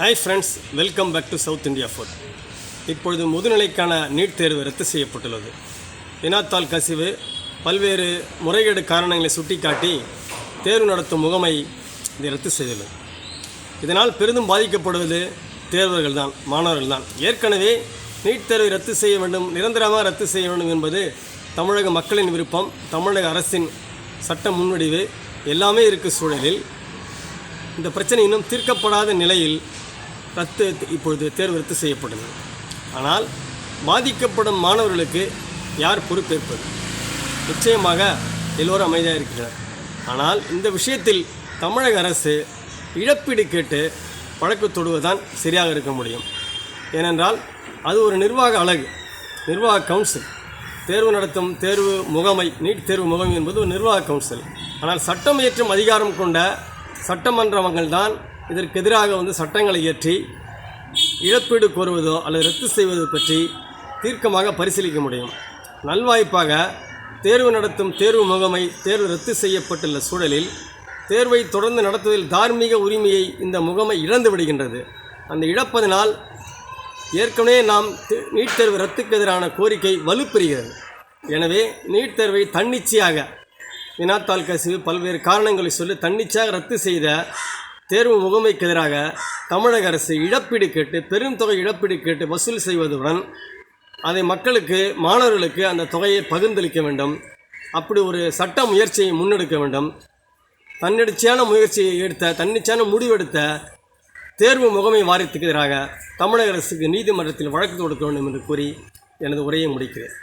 Hi friends welcome back to south India food இப்பொழுது முதுநிலைக்கான NEET தேர்வு ரத்து செய்யப்பட்டுள்ளது. வினாத்தால் கசிவு பல்வேறு முறைகேடு காரணங்களை சுட்டிக்காட்டி தேர்வு நடத்தும் முகமை இதை ரத்து செய்துள்ளது. இதனால் பெரிதும் பாதிக்கப்படுவது தேர்வர்கள் தான் மாணவர்கள் தான். ஏற்கனவே நீட் தேர்வை ரத்து செய்ய வேண்டும் நிரந்தரமாக ரத்து செய்ய வேண்டும் என்பது தமிழக மக்களின் விருப்பம் தமிழக அரசின் சட்ட முன்வடிவு எல்லாமே இருக்கும் சூழலில் இந்த பிரச்சனை இன்னும் தீர்க்கப்படாத நிலையில் ரத்து இப்பொழுது தேர்வு ரத்து செய்யப்பட்டது. ஆனால் பாதிக்கப்படும் மாணவர்களுக்கு யார் பொறுப்பேற்பது? நிச்சயமாக எல்லோரும் அமைதியாக இருக்கிறார். ஆனால் இந்த விஷயத்தில் தமிழக அரசு இழப்பீடு கேட்டு வழக்கு தொடுவதுதான் சரியாக இருக்க முடியும். ஏனென்றால் அது ஒரு நிர்வாக அழகு நிர்வாக கவுன்சில் தேர்வு நடத்தும் தேர்வு முகமை நீட் தேர்வு முகமை என்பது ஒரு நிர்வாக கவுன்சில் ஆனால் சட்டம் இயற்றும் அதிகாரம் கொண்ட சட்டமன்றங்கள் தான் இதற்கு எதிராக வந்து சட்டங்களை இயற்றி இழப்பீடு கோருவதோ அல்லது ரத்து செய்வதோ பற்றி தீர்க்கமாக பரிசீலிக்க முடியும். நல்வாய்ப்பாக தேர்வு நடத்தும் தேர்வு முகமை தேர்வு ரத்து செய்யப்பட்டுள்ள சூழலில் தேர்வை தொடர்ந்து நடத்துவதில் தார்மீக உரிமையை இந்த முகமை இழந்து விடுகின்றது. அந்த இழப்பதனால் ஏற்கனவே நாம் தே- நீட் தேர்வு ரத்துக்கு எதிரான கோரிக்கை வலுப்பெறுகிறது. எனவே நீட் தேர்வை தன்னிச்சையாக வினாத்தாள் கசிவு பல்வேறு காரணங்களை சொல்லி தன்னிச்சையாக ரத்து செய்த தேர்வு முகமைக்கு எதிராக தமிழக அரசு இழப்பீடு கேட்டு பெரும் தொகை இழப்பீடு கேட்டு வசூல் செய்வதுடன் அதை மக்களுக்கு மாணவர்களுக்கு அந்த தொகையை பகிர்ந்தளிக்க வேண்டும். அப்படி ஒரு சட்ட முயற்சியை முன்னெடுக்க வேண்டும். தன்னிச்சையான முயற்சியை எடுத்த தன்னிச்சையான முடிவெடுத்த தேர்வு முகமை வாரியத்துக்கு எதிராக தமிழக அரசுக்கு நீதிமன்றத்தில் வழக்கு தொடுக்க வேண்டும் என்று கூறி எனது உரையை முடிக்கிறேன்.